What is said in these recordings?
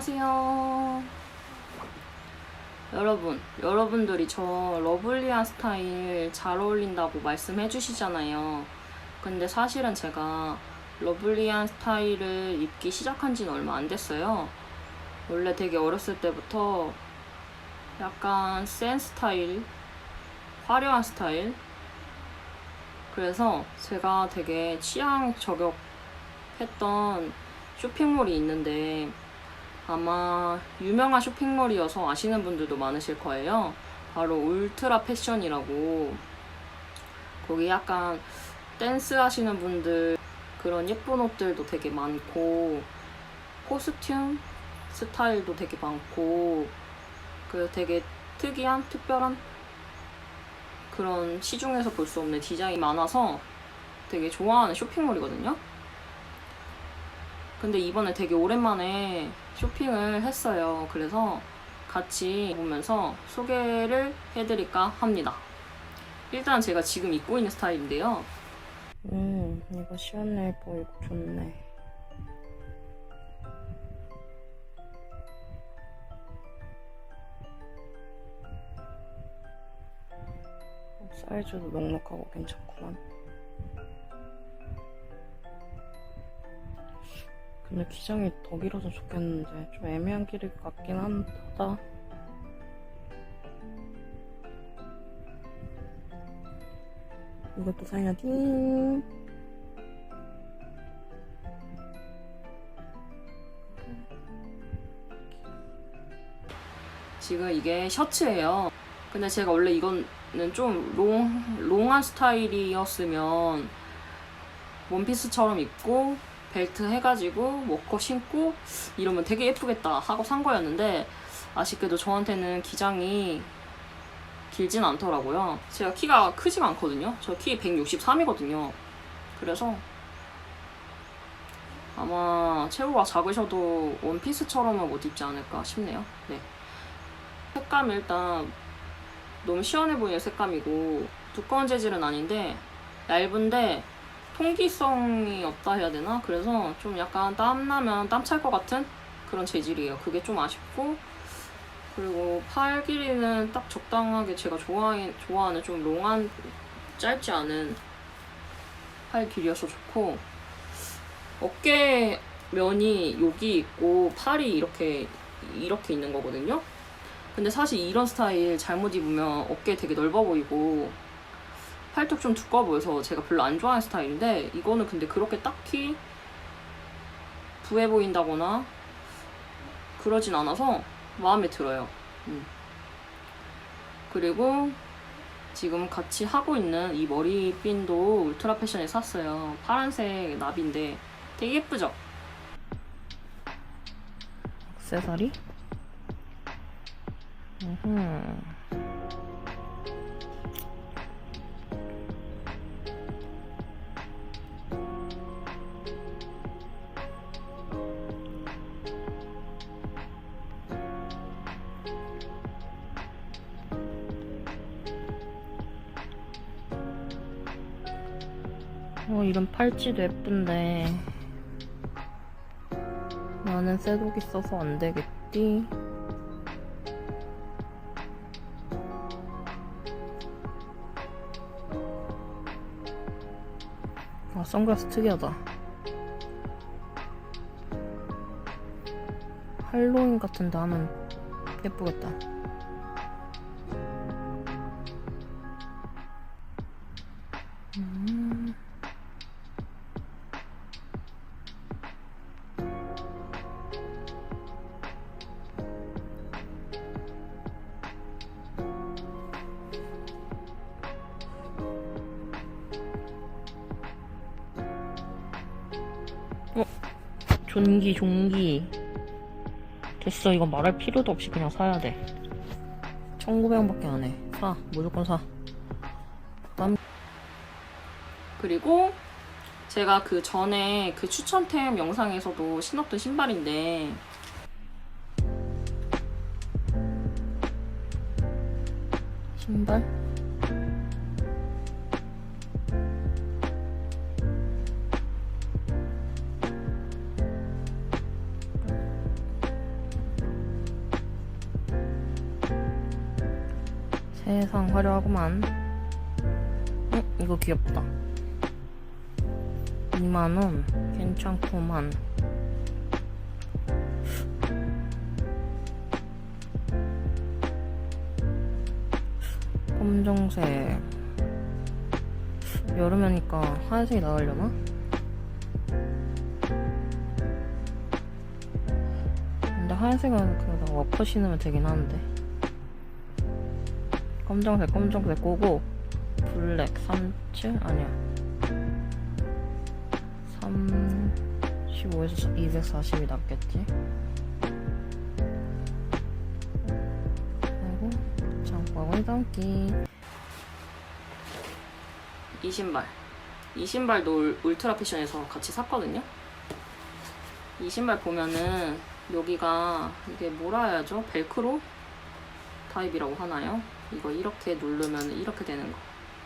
안녕하세요. 여러분, 여러분들이 저 러블리한 스타일 잘 어울린다고 말씀해 주시잖아요. 근데 사실은 제가 러블리한 스타일을 입기 시작한 지는 얼마 안 됐어요. 원래 되게 어렸을 때부터 약간 센 스타일, 화려한 스타일. 그래서 제가 되게 취향 저격했던 쇼핑몰이 있는데 아마 유명한 쇼핑몰이어서 아시는 분들도 많으실 거예요. 바로 울트라 패션이라고 거기 약간 댄스 하시는 분들 그런 예쁜 옷들도 되게 많고 코스튬 스타일도 되게 많고 그 되게 특이한 특별한 그런 시중에서 볼 수 없는 디자인이 많아서 되게 좋아하는 쇼핑몰이거든요. 근데 이번에 되게 오랜만에 쇼핑을 했어요. 그래서 같이 보면서 소개를 해드릴까 합니다. 일단 제가 지금 입고 있는 스타일인데요. 음, 이거 시원해 보이고 좋네. 사이즈도 넉넉하고 괜찮구만. 근데 기장이 더 길어서 좋겠는데 좀 애매한 길일 것 같긴 하다. 이것도 사야지. 지금 이게 셔츠예요. 근데 제가 원래 이거는 좀 롱, 롱한 스타일이었으면 원피스처럼 입고 벨트 해가지고 워커 신고 이러면 되게 예쁘겠다 하고 산 거였는데 아쉽게도 저한테는 기장이 길진 않더라고요. 제가 키가 크지가 않거든요. 저 키 163이거든요. 그래서 아마 체구가 작으셔도 원피스처럼은 못 입지 않을까 싶네요. 네. 색감 일단 너무 시원해 보이는 색감이고 두꺼운 재질은 아닌데 얇은데 통기성이 없다 해야 되나? 그래서 좀 약간 땀나면 땀 찰 것 같은 그런 재질이에요. 그게 좀 아쉽고 그리고 팔 길이는 딱 적당하게 제가 좋아해, 좋아하는 좀 롱한 짧지 않은 팔 길이어서 좋고 어깨 면이 여기 있고 팔이 이렇게 이렇게 있는 거거든요. 근데 사실 이런 스타일 잘못 입으면 어깨 되게 넓어 보이고 팔뚝 좀 두꺼워 보여서 제가 별로 안 좋아하는 스타일인데 이거는 근데 그렇게 딱히 부해 보인다거나 그러진 않아서 마음에 들어요. 음. 그리고 지금 같이 하고 있는 이 머리핀도 울트라 패션에 샀어요. 파란색 나비인데 되게 예쁘죠? 액세서리? 음. 어, 이런 팔찌도 예쁜데 나는 쇠독이 써서 안 되겠지? 아, 선글라스 특이하다. 할로윈 같은데 하면 예쁘겠다. 존기 존기. 됐어 이거 말할 필요도 없이 그냥 사야 돼. 1900원밖에 안해. 사. 무조건 사. 남... 그리고 제가 그 전에 그 추천템 영상에서도 신었던 신발인데 신발? 세상 화려하구만. 어, 이거 귀엽다. 2만원. 괜찮구만. 검정색. 여름이니까 하얀색이 나으려나? 근데 하얀색은 그냥 워커 신으면 되긴 하는데. 검정색, 검정색 꼬고 블랙 37? 아니야 35에서 240이 낫겠지 그리고 장바구니 담기 이 신발 이 신발도 울- 울트라 패션에서 같이 샀거든요 이 신발 보면은 여기가 이게 뭐라 해야죠? 벨크로 타입이라고 하나요? 이거 이렇게 누르면 이렇게 되는 거.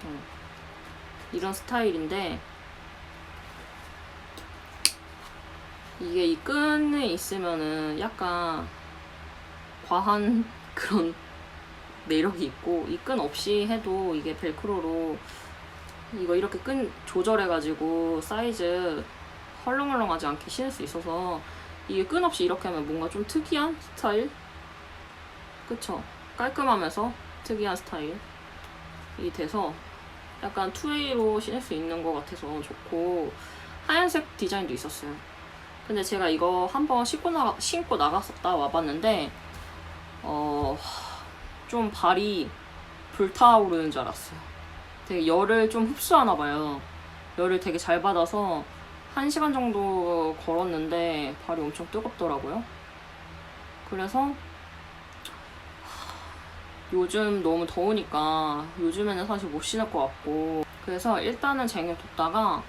어. 이런 스타일인데 이게 이 끈에 있으면은 약간 과한 그런 매력이 있고 이 끈 없이 해도 이게 벨크로로 이거 이렇게 끈 조절해가지고 사이즈 헐렁헐렁하지 않게 신을 수 있어서 이게 끈 없이 이렇게 하면 뭔가 좀 특이한 스타일? 그쵸? 깔끔하면서 특이한 스타일이 돼서 약간 투웨이로 신을 수 있는 것 같아서 좋고 하얀색 디자인도 있었어요. 근데 제가 이거 한번 신고 나가 신고 나갔었다 와봤는데 어 좀 발이 불타오르는 줄 알았어요. 되게 열을 좀 흡수하나 봐요. 열을 되게 잘 받아서 한 시간 정도 걸었는데 발이 엄청 뜨겁더라고요. 그래서 요즘 너무 더우니까 요즘에는 사실 못 신을 것 같고. 그래서 일단은 쟁여뒀다가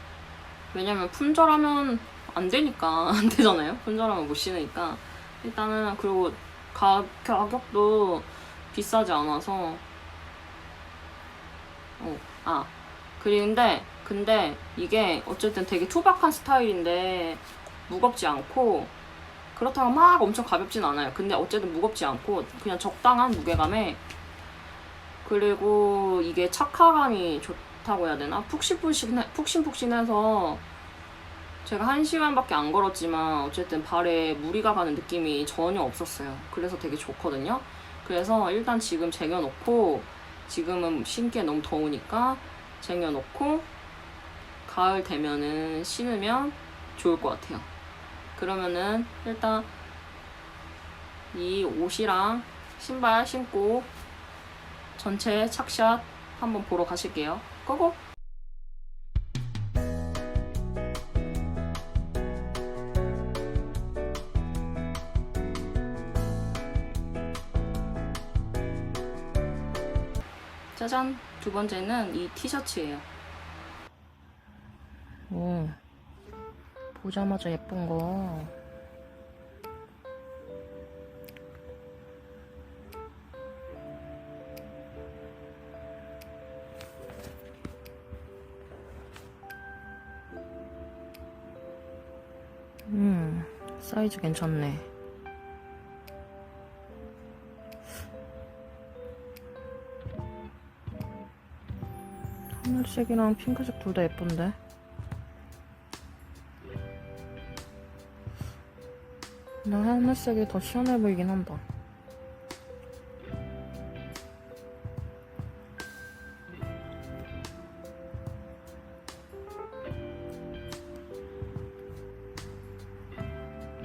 왜냐면 품절하면 안 되니까 안 되잖아요. 품절하면 못 신으니까. 일단은 그리고 가, 가격도 비싸지 않아서. 어, 아 그런데 근데 이게 어쨌든 되게 투박한 스타일인데 무겁지 않고 그렇다고 막 엄청 가볍진 않아요. 근데 어쨌든 무겁지 않고 그냥 적당한 무게감에 그리고 이게 착화감이 좋다고 해야 되나? 푹신푹신 푹신푹신해서 제가 한 시간밖에 안 걸었지만 어쨌든 발에 무리가 가는 느낌이 전혀 없었어요. 그래서 되게 좋거든요. 그래서 일단 지금 쟁여놓고 지금은 신기에 너무 더우니까 쟁여놓고 가을 되면은 신으면 좋을 것 같아요. 그러면은 일단 이 옷이랑 신발 신고 전체 착샷 한번 보러 가실게요. 고고! 짜잔! 두 번째는 이 티셔츠예요. 오, 보자마자 예쁜 거. 음, 사이즈 괜찮네. 하늘색이랑 핑크색 둘 다 예쁜데? 나 하늘색이 더 시원해 보이긴 한다.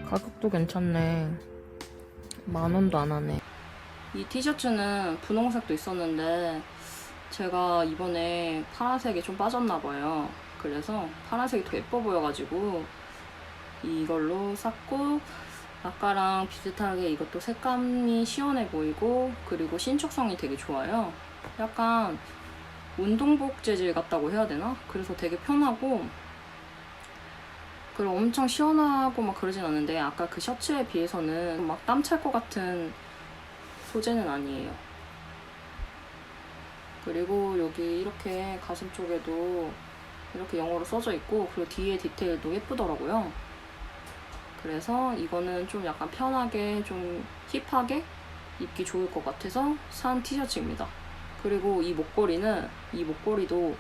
가격도 괜찮네. 만 원도 안 하네. 이 티셔츠는 분홍색도 있었는데 제가 이번에 파란색이 좀 빠졌나 봐요. 그래서 파란색이 더 예뻐 보여가지고 이걸로 샀고 아까랑 비슷하게 이것도 색감이 시원해 보이고 그리고 신축성이 되게 좋아요. 약간 운동복 재질 같다고 해야 되나? 그래서 되게 편하고 그리고 엄청 시원하고 막 그러진 않는데 아까 그 셔츠에 비해서는 막 땀 찰 것 같은 소재는 아니에요. 그리고 여기 이렇게 가슴 쪽에도 이렇게 영어로 써져 있고 그리고 뒤에 디테일도 예쁘더라고요. 그래서 이거는 좀 약간 편하게 좀 힙하게 입기 좋을 것 같아서 산 티셔츠입니다. 그리고 이 목걸이는 이 목걸이도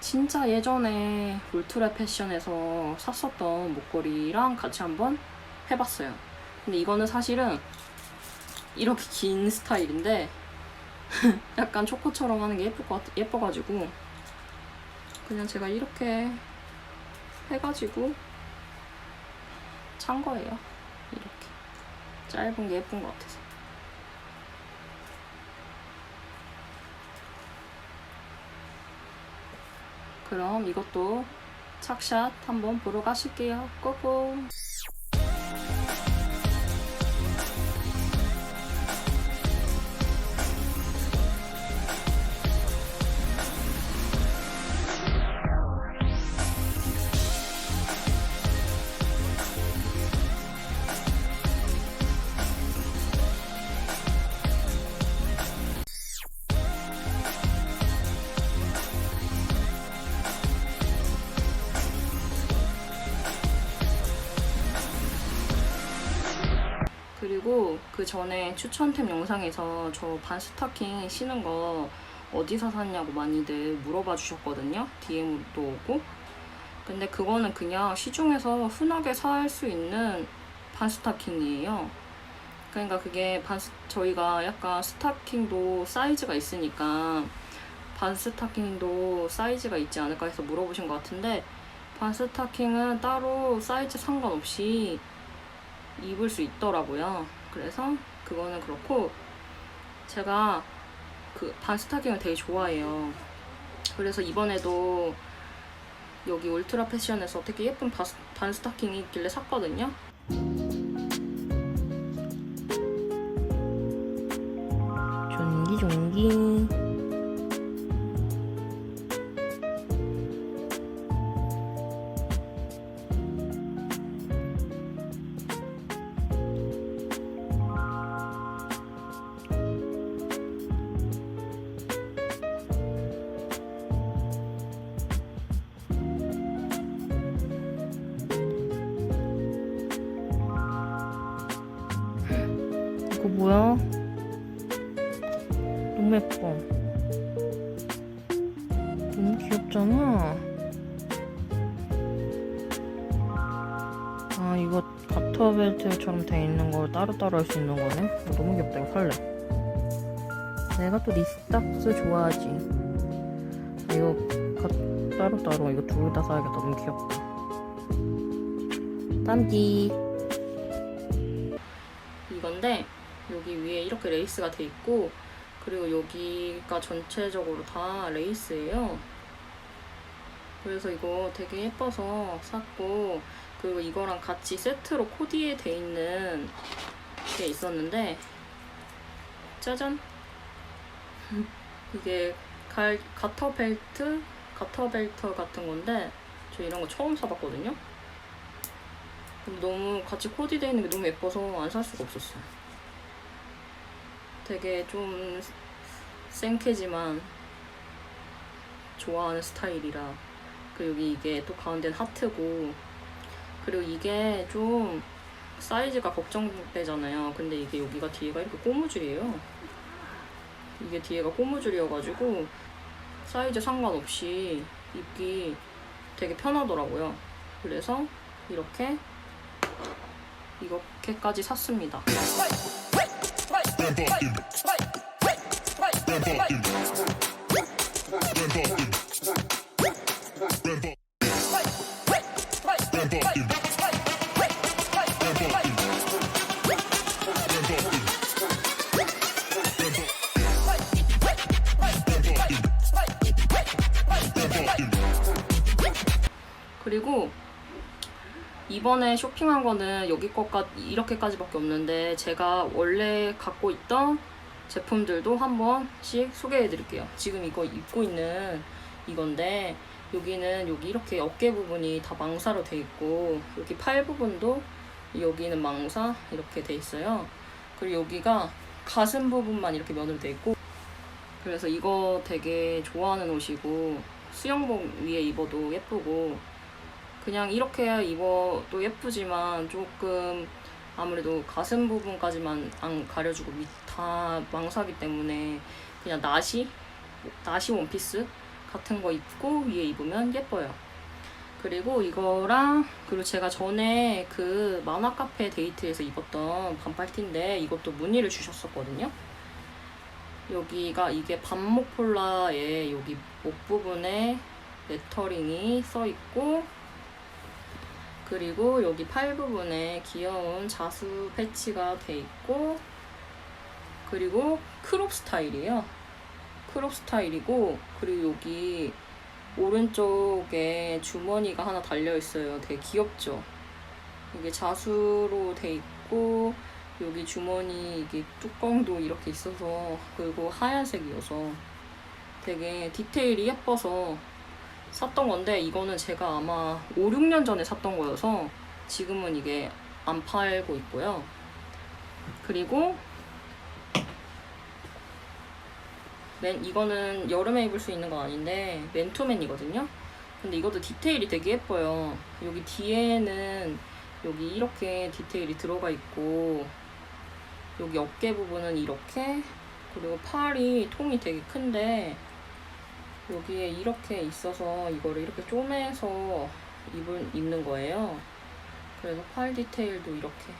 진짜 예전에 울트라 패션에서 샀었던 목걸이랑 같이 한번 해봤어요. 근데 이거는 사실은 이렇게 긴 스타일인데 약간 초코처럼 하는 게 예쁠 것 같, 예뻐가지고 그냥 제가 이렇게 해가지고 찬 거예요. 이렇게 짧은 게 예쁜 것 같아서. 그럼 이것도 착샷 한번 보러 가실게요. 고고. 그리고 그 전에 추천템 영상에서 저 반 스타킹 신은 거 어디서 샀냐고 많이들 물어봐 주셨거든요. DM도 오고. 근데 그거는 그냥 시중에서 흔하게 살 수 있는 반 스타킹이에요. 그러니까 그게 반 스- 저희가 약간 스타킹도 사이즈가 있으니까 반 스타킹도 사이즈가 있지 않을까 해서 물어보신 것 같은데 반 스타킹은 따로 사이즈 상관없이 입을 수 있더라고요. 그래서 그거는 그렇고 제가 그 반스타킹을 되게 좋아해요. 그래서 이번에도 여기 울트라 패션에서 되게 예쁜 바스, 반스타킹이 있길래 샀거든요. 뭐야? 너무 예뻐. 너무 귀엽잖아. 아, 이거 가터벨트처럼 돼 있는 걸 따로따로 할 수 있는 거네? 어, 너무 귀엽다. 이거 살래. 내가 또 리스닥스 좋아하지. 아, 이거 가, 따로따로 이거 둘 다 사야겠다. 너무 귀엽다. 땀기. 이건데 여기 위에 이렇게 레이스가 돼 있고 그리고 여기가 전체적으로 다 레이스예요. 그래서 이거 되게 예뻐서 샀고 그리고 이거랑 같이 세트로 코디에 돼 있는 게 있었는데 짜잔 이게 갈, 가터 벨트 가터 벨트 같은 건데 저 이런 거 처음 사봤거든요. 너무 같이 코디되어 있는 게 너무 예뻐서 안 살 수가 없었어요. 되게 좀 생캐지만 좋아하는 스타일이라 그리고 이게 또 가운데는 하트고 그리고 이게 좀 사이즈가 걱정되잖아요. 근데 이게 여기가 뒤에가 이렇게 꼬무줄이에요. 이게 뒤에가 꼬무줄이어가지고 사이즈 상관없이 입기 되게 편하더라고요. 그래서 이렇게 이렇게까지 샀습니다. 그리고 이번에 쇼핑한 거는 여기 것까 이렇게까지밖에 없는데 제가 원래 갖고 있던 제품들도 한 번씩 소개해 드릴게요. 지금 이거 입고 있는 이건데 여기는 여기 이렇게 어깨 부분이 다 망사로 돼 있고 여기 팔 부분도 여기는 망사 이렇게 돼 있어요. 그리고 여기가 가슴 부분만 이렇게 면으로 돼 있고 그래서 이거 되게 좋아하는 옷이고 수영복 위에 입어도 예쁘고 그냥 이렇게 입어도 예쁘지만 조금 아무래도 가슴 부분까지만 안 가려주고 밑 다 망사기 때문에 그냥 나시 나시 원피스 같은 거 입고 위에 입으면 예뻐요. 그리고 이거랑 그리고 제가 전에 그 만화 카페 데이트에서 입었던 반팔티인데 이것도 무늬를 주셨었거든요. 여기가 이게 반목 폴라에 여기 목 부분에 레터링이 써 있고 그리고 여기 팔 부분에 귀여운 자수 패치가 돼 있고 그리고 크롭 스타일이에요. 크롭 스타일이고 그리고 여기 오른쪽에 주머니가 하나 달려 있어요. 되게 귀엽죠? 이게 자수로 돼 있고 여기 주머니 이게 뚜껑도 이렇게 있어서 그리고 하얀색이어서 되게 디테일이 예뻐서 샀던 건데 이거는 제가 아마 5, 6년 전에 샀던 거여서 지금은 이게 안 팔고 있고요. 그리고 맨 이거는 여름에 입을 수 있는 건 아닌데 맨투맨이거든요. 근데 이것도 디테일이 되게 예뻐요. 여기 뒤에는 여기 이렇게 디테일이 들어가 있고 여기 어깨 부분은 이렇게 그리고 팔이 통이 되게 큰데 여기에 이렇게 있어서 이거를 이렇게 쪼매서 입을, 입는 거예요. 그래서 팔 디테일도 이렇게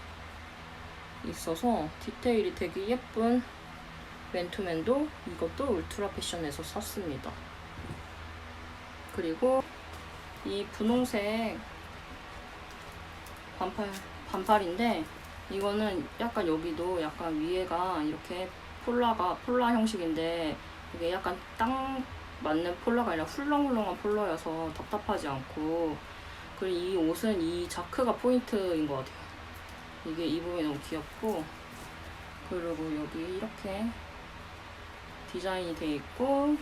있어서 디테일이 되게 예쁜 맨투맨도 이것도 울트라 패션에서 샀습니다. 그리고 이 분홍색 반팔, 반팔인데 이거는 약간 여기도 약간 위에가 이렇게 폴라가 폴라 형식인데 이게 약간 딱 맞는 폴라가 아니라 훌렁훌렁한 폴라여서 답답하지 않고 그리고 이 옷은 이 자크가 포인트인 것 같아요. 이게 입으면 너무 귀엽고 그리고 여기 이렇게 디자인이 돼 있고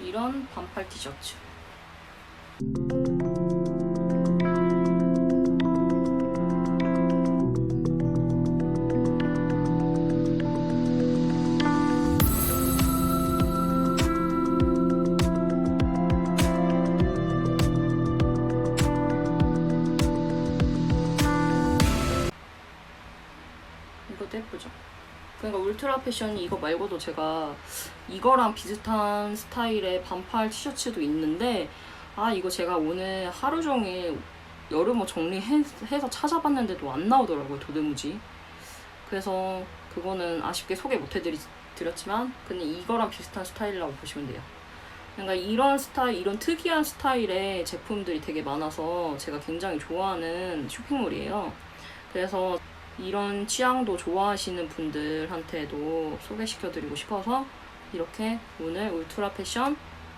이런 반팔 티셔츠. 패션이 이거 말고도 제가 이거랑 비슷한 스타일의 반팔 티셔츠도 있는데 아 이거 제가 오늘 하루 종일 여름옷 정리해서 찾아봤는데도 안 나오더라고요 도대무지. 그래서 그거는 아쉽게 소개 못 해드렸지만 근데 이거랑 비슷한 스타일이라고 보시면 돼요. 그러니까 이런 스타일 이런 특이한 스타일의 제품들이 되게 많아서 제가 굉장히 좋아하는 쇼핑몰이에요. 그래서 이런 취향도 좋아하시는 분들한테도 소개시켜드리고 싶어서 이렇게 오늘 울트라 패션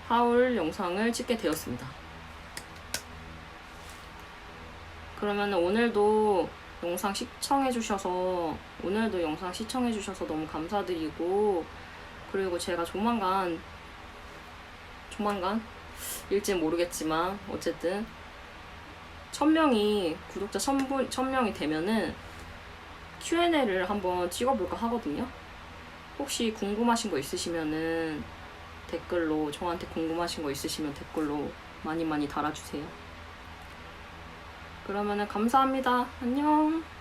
하울 영상을 찍게 되었습니다. 그러면 오늘도 영상 시청해주셔서 오늘도 영상 시청해주셔서 너무 감사드리고 그리고 제가 조만간 조만간 일지 모르겠지만 어쨌든 천 명이 구독자 천, 천 명이 되면은 Q&A를 한번 찍어볼까 하거든요. 혹시 궁금하신 거 있으시면은 댓글로 저한테 궁금하신 거 있으시면 댓글로 많이 많이 달아주세요. 그러면은 감사합니다. 안녕.